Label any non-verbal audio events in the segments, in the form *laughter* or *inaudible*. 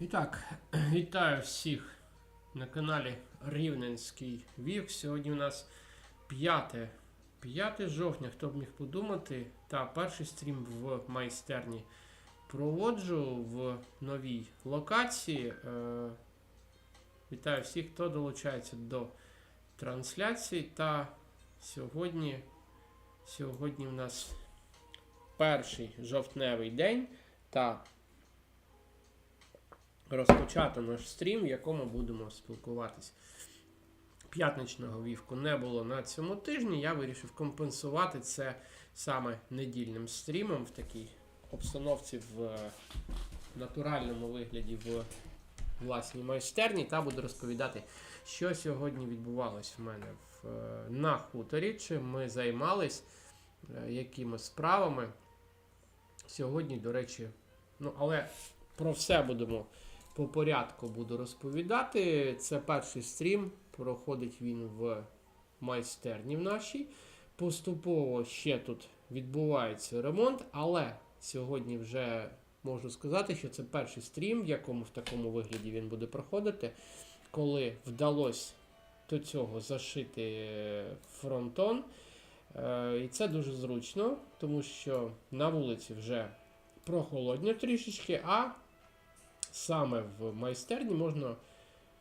І так, *clears throat* вітаю всіх на каналі Рівненський Вік. Сьогодні у нас 5, 5 жовтня, хто б міг подумати, та перший стрім в майстерні проводжу в новій локації. Е, Вітаю всіх, хто долучається до трансляції. Та сьогодні, сьогодні у нас перший жовтневий день. Та розпочати наш стрім, в якому будемо спілкуватись. П'ятничного вівку не було на цьому тижні. Я вирішив компенсувати це саме недільним стрімом в такій обстановці в е, натуральному вигляді в власній майстерні та буду розповідати, що сьогодні відбувалось в мене в, е, на хуторі, чим ми займались, е, якими справами. Сьогодні, до речі, ну але про все будемо по порядку буду розповідати. Це перший стрім. Проходить він в майстерні в нашій. Поступово ще тут відбувається ремонт, але сьогодні вже можу сказати, що це перший стрім, в якому в такому вигляді він буде проходити. Коли вдалося до цього зашити фронтон. Е, І це дуже зручно, тому що на вулиці вже прохолодно трішечки, а саме в майстерні можна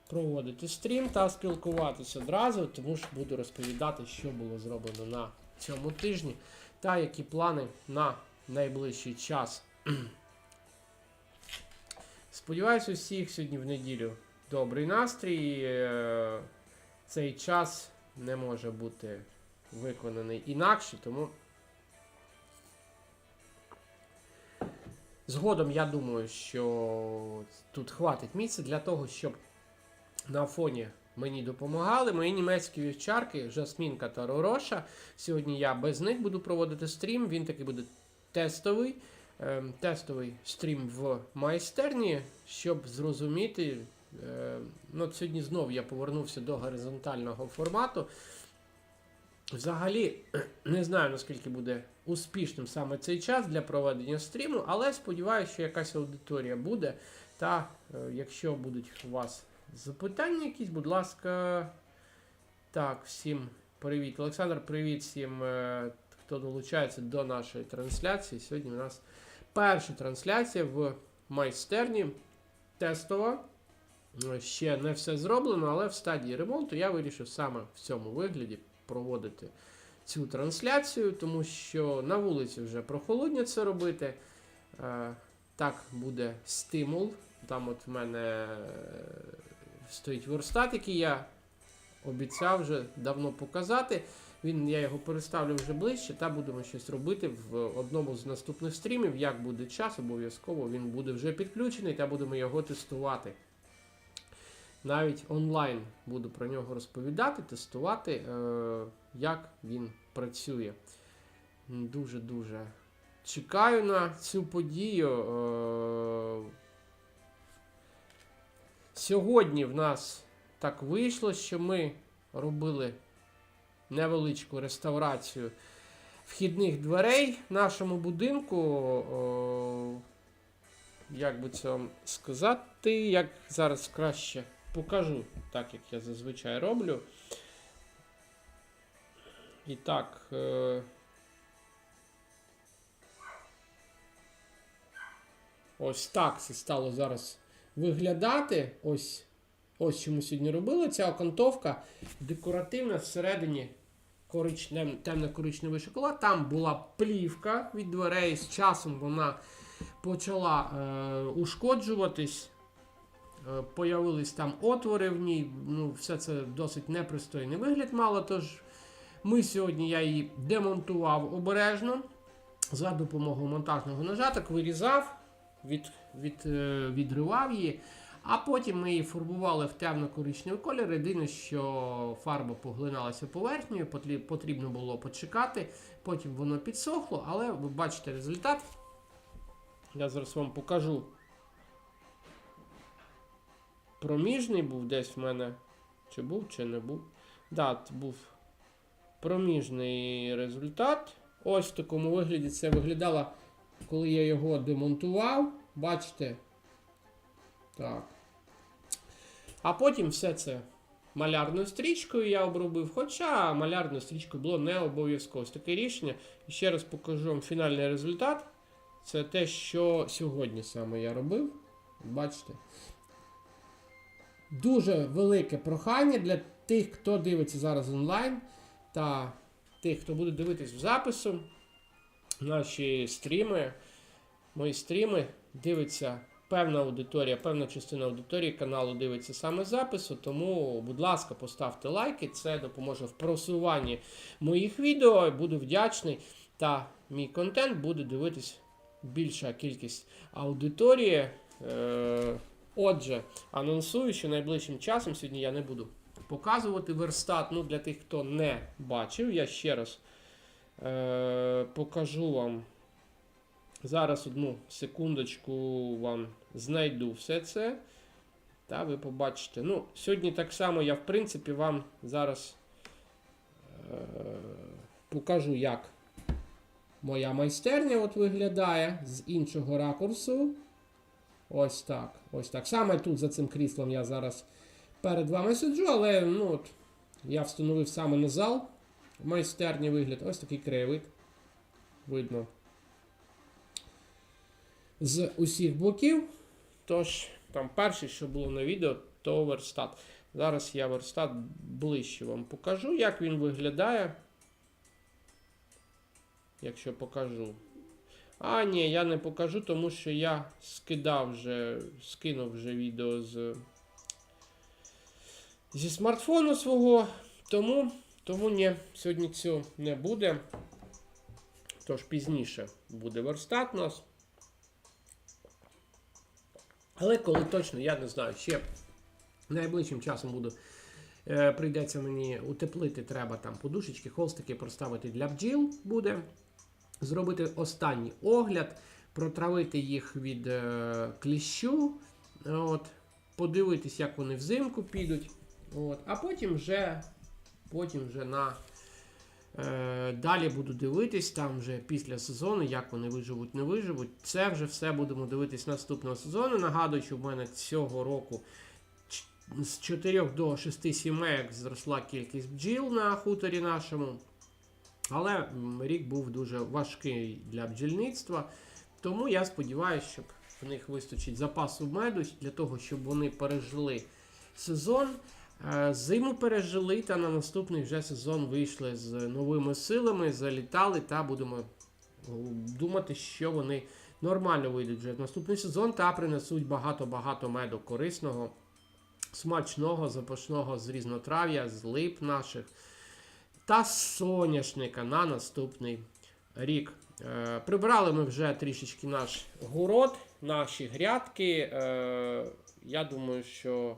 проводити стрім та спілкуватися одразу, тому що буду розповідати, що було зроблено на цьому тижні та які плани на найближчий час. *clears throat* Сподіваюсь, у всіх сьогодні в неділю добрий настрій. Е, Цей час не може бути виконаний інакше, тому Згодом я думаю, що тут хватить місця для того, щоб на фоні мені допомагали. Мої німецькі вівчарки, Жасмінка та Ророша. Сьогодні я без них буду проводити стрім. Він такий буде тестовий. ем, Тестовий стрім в майстерні, щоб зрозуміти. е, Ну, сьогодні знову я повернувся до горизонтального формату. Взагалі, *clears throat* не знаю наскільки буде успішним саме цей час для проведення стріму, але сподіваюся, що якась аудиторія буде. Та е, якщо будуть у вас запитання якісь, будь ласка. Так, всім привіт. Олександр, привіт всім, е, хто долучається до нашої трансляції. Сьогодні у нас перша трансляція в майстерні тестова. Е, Ще не все зроблено, але в стадії ремонту я вирішив саме в цьому вигляді проводити цю трансляцію, тому що на вулиці вже прохолодня це робити. Е, Так буде стимул. Там от в мене е, стоїть верстат, який я обіцяв вже давно показати. Він, я його переставлю вже ближче, та будемо щось робити в одному з наступних стрімів. Як буде час, обов'язково він буде вже підключений та будемо його тестувати. Навіть онлайн буду про нього розповідати, тестувати, е, як він працює. Дуже-дуже чекаю на цю подію. Е, сьогодні в нас так вийшло, що ми робили невеличку реставрацію вхідних дверей в нашому будинку. Е, як би це вам сказати, як зараз краще покажу, так як я зазвичай роблю. І так. Е... Ось так це стало зараз виглядати. Ось ось що ми сьогодні робили. Ця окантовка декоративна всередині коричнев, темно-коричневий шоколад. Там була плівка від дверей. З часом вона почала е, ушкоджуватись. Е, Появились там отвори в ній, ну, все це досить непристойний вигляд мало. Тож ми сьогодні я її демонтував обережно за допомогою монтажного ножа, так вирізав, від, від, е, відривав її, а потім ми її фарбували в темно-коричневий колір. Єдине, що фарба поглиналася поверхнею, потрібно було почекати, потім воно підсохло, але ви бачите результат. Я зараз вам покажу. Проміжний був десь в мене. Чи був, чи не був. Да, був проміжний результат. Ось в такому вигляді це виглядало, коли я його демонтував. Бачите, Так. А потім все це малярною стрічкою я обробив. Хоча малярною стрічкою було не обов'язково. Ось Таке рішення. І ще раз покажу вам фінальний результат. Це те, що сьогодні саме я робив. Бачите? Дуже велике прохання для тих, хто дивиться зараз онлайн, та тих, хто буде дивитись в запису. Наші стріми, мої стріми, дивиться певна аудиторія, певна частина аудиторії каналу дивиться саме запису. Тому, будь ласка, поставте лайки. Це допоможе в просуванні моїх відео. Буду вдячний. Та мій контент буде дивитись більша кількість аудиторії. Е, Отже, анонсую, що найближчим часом сьогодні я не буду показувати верстат. Ну, для тих, хто не бачив, я ще раз е, покажу вам. Зараз одну секундочку вам знайду все це. Та ви побачите. Ну, сьогодні так само я, в принципі, вам зараз е, покажу, як моя майстерня от виглядає з іншого ракурсу. Ось так. Ось так. Саме тут за цим кріслом я зараз перед вами сиджу, але ну, от, я встановив саме на зал. Майстерні вигляд. Ось такий краєвид. Видно. З усіх боків. Тож, там перше, що було на відео, то верстат. Зараз я верстат ближче вам покажу, як він виглядає. Якщо покажу. А, ні, я не покажу, тому що я скидав вже, скинув вже відео з, зі смартфону свого. Тому, тому ні, сьогодні цього не буде. Тож пізніше буде верстат нас. Але коли точно, я не знаю, ще найближчим часом буду. Е, прийдеться мені утеплити, треба там подушечки, холстики проставити для бджіл буде. Зробити останній огляд, протравити їх від е, кліщу. От, подивитись, як вони взимку підуть. От, а потім вже, потім вже на е, далі буду дивитись, там вже після сезону, як вони виживуть, не виживуть. Це вже все будемо дивитись наступного сезону. Нагадую, що в мене цього року з 4 до 6 сімейок зросла кількість бджіл на хуторі нашому. Але рік був дуже важкий для бджільництва. Тому я сподіваюся, щоб в них вистачить запасу меду для того, щоб вони пережили сезон. Е, Зиму пережили та на наступний вже сезон вийшли з новими силами, залітали та будемо думати, що вони нормально вийдуть вже в наступний сезон та принесуть багато-багато меду корисного, смачного, запашного з різнотрав'я, з лип наших та соняшника на наступний рік. Е, прибрали ми вже трішечки наш город, наші грядки. Е, я думаю, що.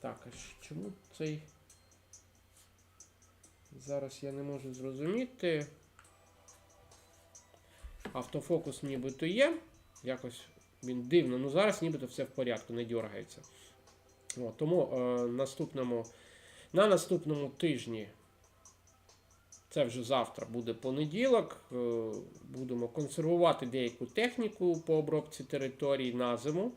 Так, а чому цей. Зараз я не можу зрозуміти. Автофокус нібито є. Якось він дивно. Ну зараз нібито все в порядку, не дергається. О, тому е, наступному, на наступному тижні це вже завтра буде понеділок. е, Будемо консервувати деяку техніку по обробці території на зиму.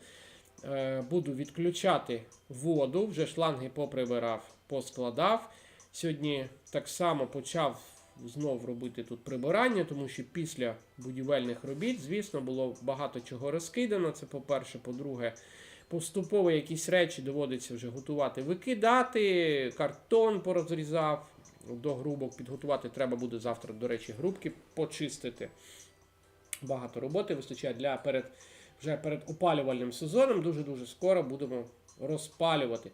Е, Буду відключати воду, вже шланги поприбирав, поскладав. Сьогодні так само почав знов робити тут прибирання, тому що після будівельних робіт, звісно, було багато чого розкидано. Це по-перше, по-друге, поступово якісь речі доводиться вже готувати, викидати, картон порозрізав до грубок підготувати. Треба буде завтра, до речі, грубки почистити. Багато роботи вистачає для перед, вже перед опалювальним сезоном. Дуже-дуже скоро будемо розпалювати.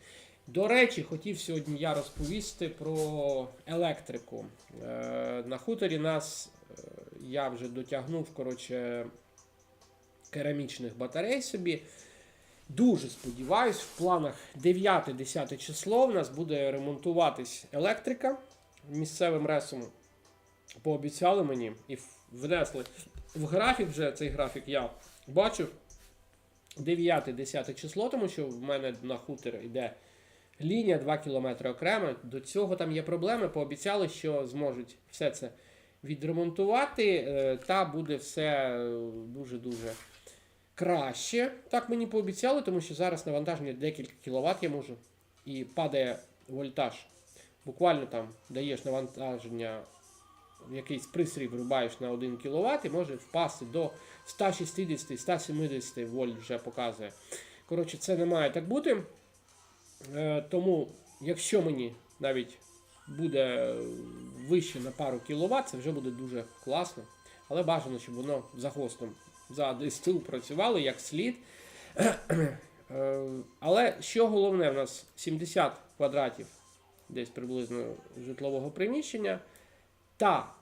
До речі, хотів сьогодні я розповісти про електрику. Е, на хуторі нас е, я вже дотягнув коротше, керамічних батарей собі. Дуже сподіваюсь, в планах 9-10 число в нас буде ремонтуватись електрика місцевим ресом. Пообіцяли мені і внесли в графік вже цей графік я бачу 9-10 число, тому що в мене на хутор йде лінія 2 км окремо. До цього там є проблеми. Пообіцяли, що зможуть все це відремонтувати, е, та буде все дуже-дуже краще. Так мені пообіцяли, тому що зараз навантаження декілька кіловат я можу. І падає вольтаж. Буквально там даєш навантаження, якийсь пристрій врубаєш на 1 кВт і може впасти до 160-170 вольт вже показує. Коротше, це не має так бути. Е, тому, якщо мені навіть буде вище на пару кіловат, це вже буде дуже класно. Але бажано, щоб воно за хвостом за ДСТУ працювало як слід. Е, Але що головне, в нас 70 квадратів десь приблизно житлового приміщення. Та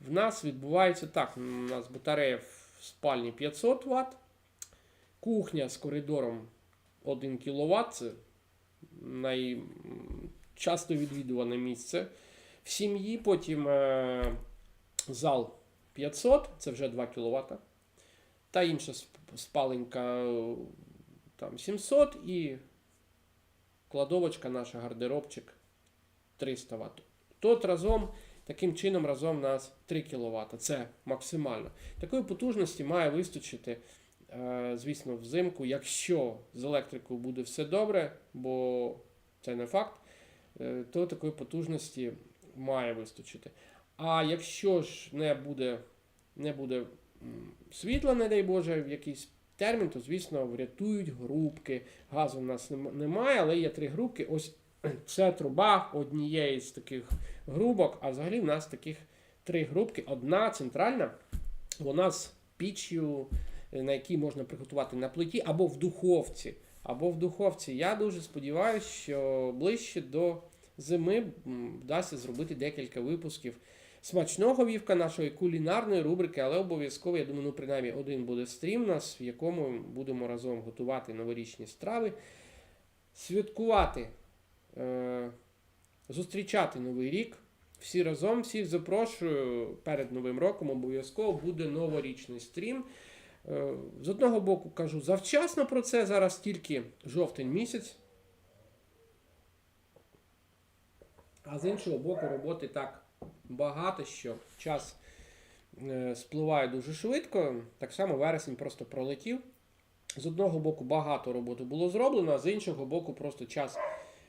в нас відбувається так: у нас батарея в спальні 500 Вт, кухня з коридором 1 кВт. Це найчасто відвідуване місце в сім'ї. Потім е, зал 500, це вже 2 кВт. Та інша спаленька там 700 і кладовочка наша, гардеробчик 300 Вт. Тут разом, таким чином, разом у нас 3 кВт. Це максимально. Такої потужності має вистачити, е, звісно, взимку, якщо з електрикою буде все добре, бо це не факт, е, то такої потужності має вистачити. А якщо ж не буде, не буде світла, не дай Боже, в якийсь термін, то, звісно, врятують грубки. Газу в нас немає, але є три грубки. Ось це труба однієї з таких грубок, а взагалі в нас таких три грубки. Одна центральна, вона з піччю, на якій можна приготувати на плиті, або в духовці. Або в духовці. Я дуже сподіваюся, що ближче до зими вдасться зробити декілька випусків смачного вівка нашої кулінарної рубрики, але обов'язково, я думаю, ну принаймні один буде стрім у нас, в якому будемо разом готувати новорічні страви, святкувати, е, зустрічати Новий рік. Всі разом, всіх запрошую перед Новим роком. Обов'язково буде новорічний стрім. Е, З одного боку кажу завчасно про це. Зараз тільки жовтень місяць. А з іншого боку, роботи так багато, що час е, спливає дуже швидко. Так само вересень просто пролетів. З одного боку, багато роботи було зроблено, а з іншого боку, просто час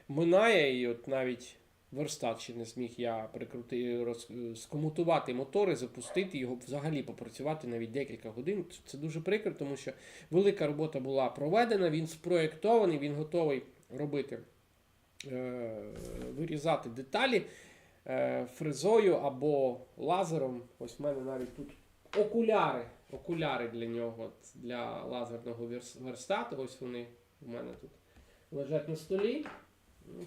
минає, і от навіть верстат ще не зміг я прикрути, роз, скомутувати мотори, запустити його, взагалі попрацювати навіть декілька годин. Це дуже прикро, тому що велика робота була проведена, він спроєктований, він готовий робити, е, вирізати деталі е, фрезою або лазером. Ось в мене навіть тут окуляри. Окуляри для нього, для лазерного верстату. Ось вони у мене тут лежать на столі.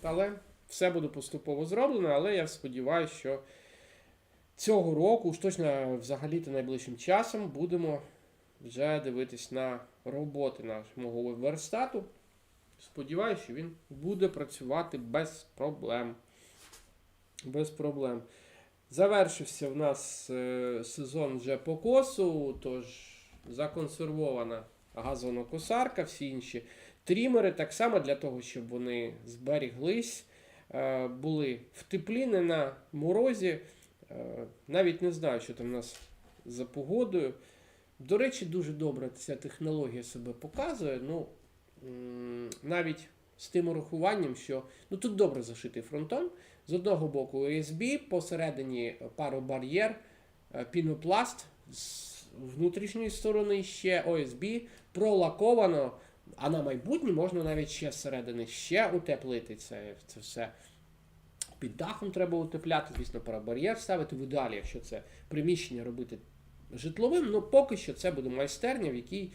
Але все буде поступово зроблено, але я сподіваюся, що цього року, уж точно взагалі-то найближчим часом, будемо вже дивитись на роботи нашого верстату. Сподіваюся, що він буде працювати без проблем. Без проблем. Завершився в нас е, сезон вже по косу, тож законсервована газонокосарка, всі інші трімери, так само для того, щоб вони зберіглись, е, були в теплі, не на морозі. Е, навіть не знаю, що там у нас за погодою. До речі, дуже добре ця технологія себе показує. Ну, навіть з тим урахуванням, що ну, тут добре зашитий фронтон. З одного боку USB, посередині паробар'єр, е, пінопласт, з внутрішньої сторони ще OSB, пролаковано, а на майбутнє можна навіть ще зсередини ще утеплити це, це все. Під дахом треба утепляти, звісно, парабар'єр ставити в ідеалі, якщо це приміщення робити житловим. Ну поки що це буде майстерня, в якій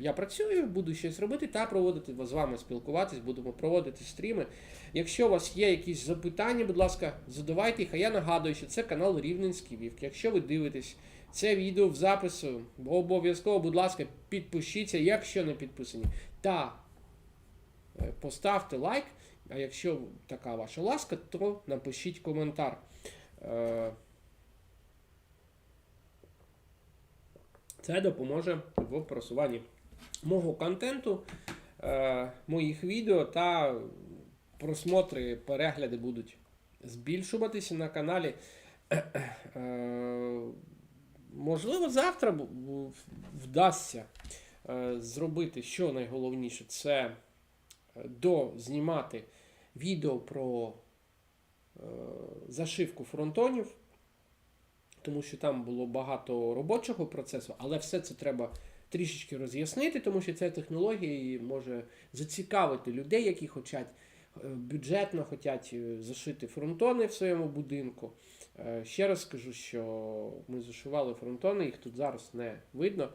я працюю, буду щось робити та проводити з вами спілкуватись, будемо проводити стріми. Якщо у вас є якісь запитання, будь ласка, задавайте їх. А я нагадую, що це канал Рівненський Вівк. Якщо ви дивитесь це відео в запису, обов'язково, будь ласка, підпишіться, якщо не підписані. Та е, поставте лайк. А якщо така ваша ласка, то напишіть коментар. Е, Це допоможе в просуванні мого контенту, е, моїх відео та просмотри, перегляди будуть збільшуватися на каналі. Можливо, завтра вдасться е, зробити, що найголовніше, це е, дознімати відео про е, зашивку фронтонів, тому що там було багато робочого процесу, але все це треба трішечки роз'яснити, тому що ця технологія може зацікавити людей, які хочуть бюджетно хочуть зашити фронтони в своєму будинку. Е, Ще раз скажу, що ми зашивали фронтони, їх тут зараз не видно.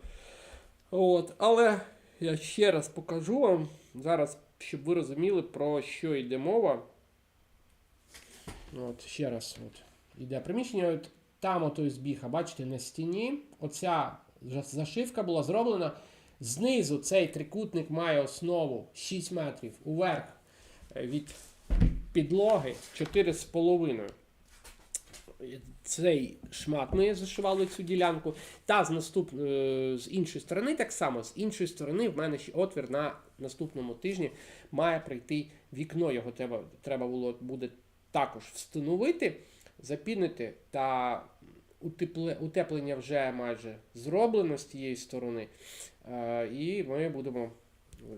От, але я ще раз покажу вам зараз, щоб ви розуміли, про що йде мова. От, ще раз, от, іде приміщення. От, там отой збіг, а бачите, на стіні. Оця зашивка була зроблена. Знизу цей трикутник має основу 6 метрів уверх е, від підлоги 4,5. Цей шмат ми зашивали цю ділянку. Та з наступ... е, з іншої сторони, так само, з іншої сторони, в мене ще отвір на наступному тижні має прийти вікно. Його треба, треба було буде також встановити, запінити та утепле... утеплення вже майже зроблено з тієї сторони. Е, і ми будемо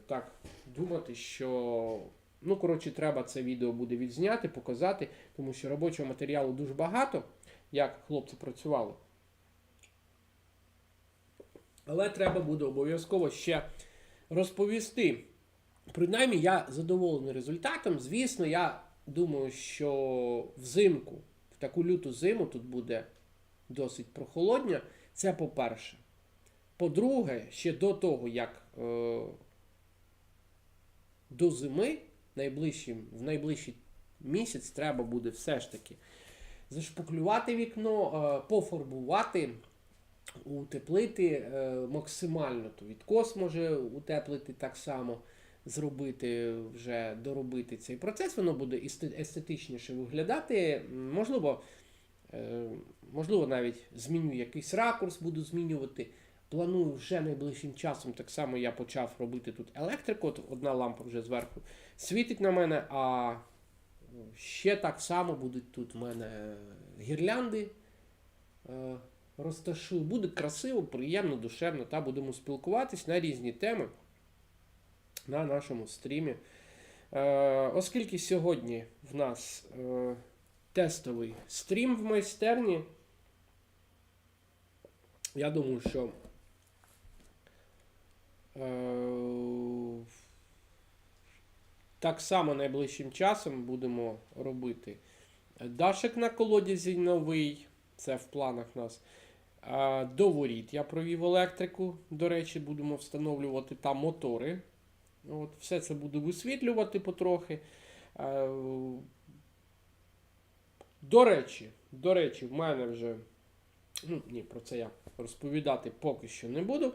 так думати, що. Ну, коротше, треба це відео буде відзняти, показати, тому що робочого матеріалу дуже багато, як хлопці працювали. Але треба буде обов'язково ще розповісти. Принаймні, я задоволений результатом. Звісно, я думаю, що взимку, в таку люту зиму тут буде досить прохолодня. Це по-перше. По-друге, ще до того, як е, до зими, найближчим, в найближчий місяць треба буде все ж таки зашпаклювати вікно, е, пофарбувати, утеплити е, максимально. То відкос може утеплити так само, зробити, вже доробити цей процес. Воно буде есте- естетичніше виглядати. Можливо, е, можливо, навіть зміню якийсь ракурс, буду змінювати. Планую вже найближчим часом. Так само я почав робити тут електрику. От одна лампа вже зверху світить на мене, а ще так само будуть тут в мене гірлянди. е, Розташую. Буде красиво, приємно, душевно, та будемо спілкуватись на різні теми на нашому стрімі. Е, оскільки сьогодні в нас е, тестовий стрім в майстерні, я думаю, що е, так само найближчим часом будемо робити дашик на колодязі новий, це в планах нас. Е, До воріт я провів електрику. До речі, будемо встановлювати там мотори. От, все це буду висвітлювати потрохи. Е, До речі, до речі, в мене вже. Ну, ні, про це я розповідати поки що не буду.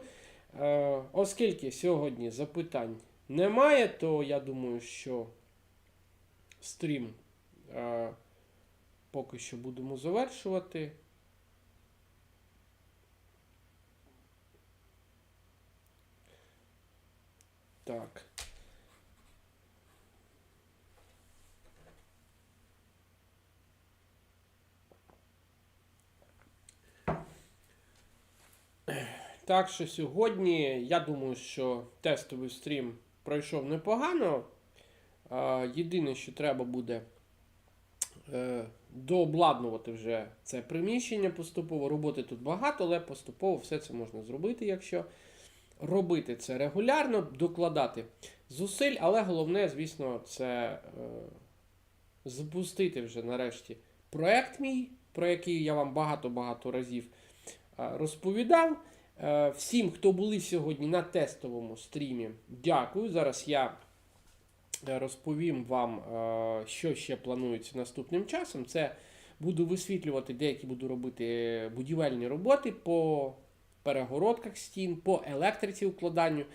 Е, оскільки сьогодні запитань немає, то я думаю, що стрім е, поки що будемо завершувати. Так. Так що сьогодні я думаю, що тестовий стрім пройшов непогано. Єдине, що треба буде е, дообладнувати вже це приміщення поступово. Роботи тут багато, але поступово все це можна зробити, якщо робити це регулярно, докладати зусиль, але головне, звісно, це е, запустити вже нарешті проект мій, про який я вам багато-багато разів е, розповідав. Е, Всім, хто були сьогодні на тестовому стрімі, дякую. Зараз я е, розповім вам, е, що ще планується наступним часом. Це буду висвітлювати, деякі буду робити будівельні роботи по перегородках стін, по електриці укладанню,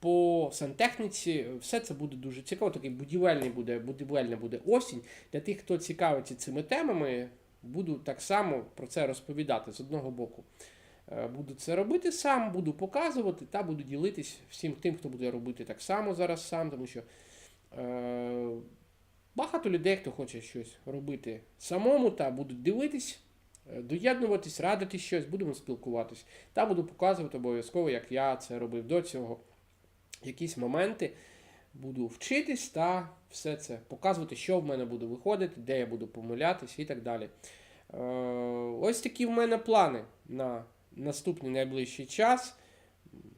по сантехніці. Все це буде дуже цікаво. Такий будівельний буде, будівельна буде осінь. Для тих, хто цікавиться цими темами, буду так само про це розповідати з одного боку. Е, Буду це робити сам, буду показувати та буду ділитись всім тим, хто буде робити так само зараз сам, тому що е, багато людей, хто хоче щось робити самому, та будуть дивитись е, доєднуватись, радити щось, будемо спілкуватись. Та буду показувати обов'язково, як я це робив до цього. Якісь моменти буду вчитись та все це показувати, що в мене буде виходити, де я буду помилятись і так далі. Е, ось такі в мене плани на наступний найближчий час.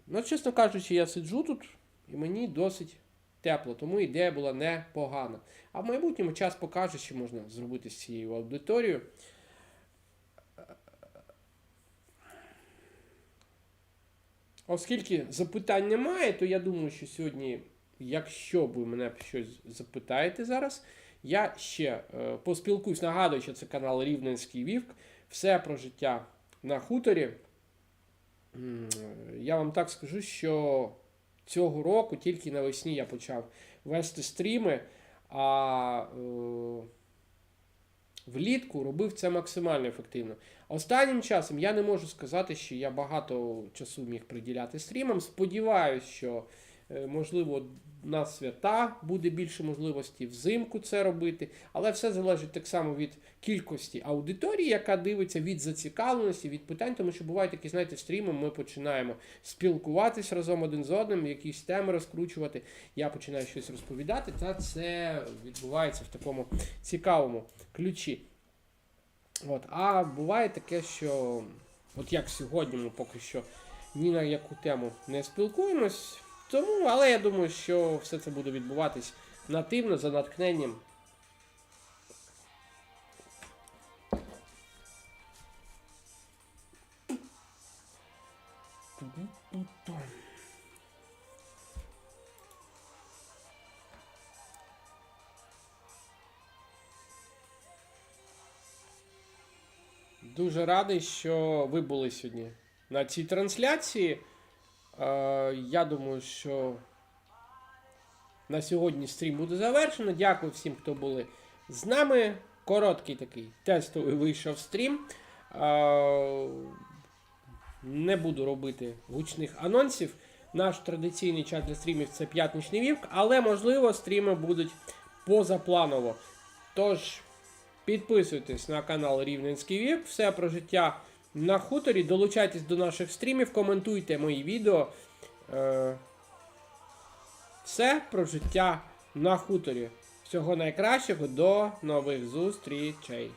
Ну, чесно кажучи, я сиджу тут і мені досить тепло, тому ідея була непогана. А в майбутньому час покаже, що можна зробити з цією аудиторією. Оскільки запитань немає, то я думаю, що сьогодні, якщо ви мене щось запитаєте зараз, я ще е, поспілкуюсь. Нагадую, що це канал Рівненський Вівк. Все про життя на хуторі. Я вам так скажу, що цього року тільки навесні я почав вести стріми, а е, влітку робив це максимально ефективно. Останнім часом я не можу сказати, що я багато часу міг приділяти стрімам. Сподіваюсь, що можливо на свята буде більше можливості взимку це робити, але все залежить так само від кількості аудиторії, яка дивиться, від зацікавленості, від питань, тому що бувають такі, знаєте, стріми, ми починаємо спілкуватись разом один з одним, якісь теми розкручувати. Я починаю щось розповідати, та це відбувається в такому цікавому ключі. От. А буває таке, що от як сьогодні ми поки що ні на яку тему не спілкуємось. Тому, але я думаю, що все це буде відбуватись нативно, за натхненням. Дуже радий, що ви були сьогодні на цій трансляції. Е, Я думаю, що на сьогодні стрім буде завершено. Дякую всім, хто були з нами. Короткий такий тестовий вийшов стрім. Е, Не буду робити гучних анонсів. Наш традиційний час для стрімів це п'ятничний вівк, але можливо стріми будуть позапланово. Тож підписуйтесь на канал Рівненський Вік, все про життя на хуторі. Долучайтесь до наших стрімів, коментуйте мої відео. Е, Все про життя на хуторі. Всього найкращого, до нових зустрічей.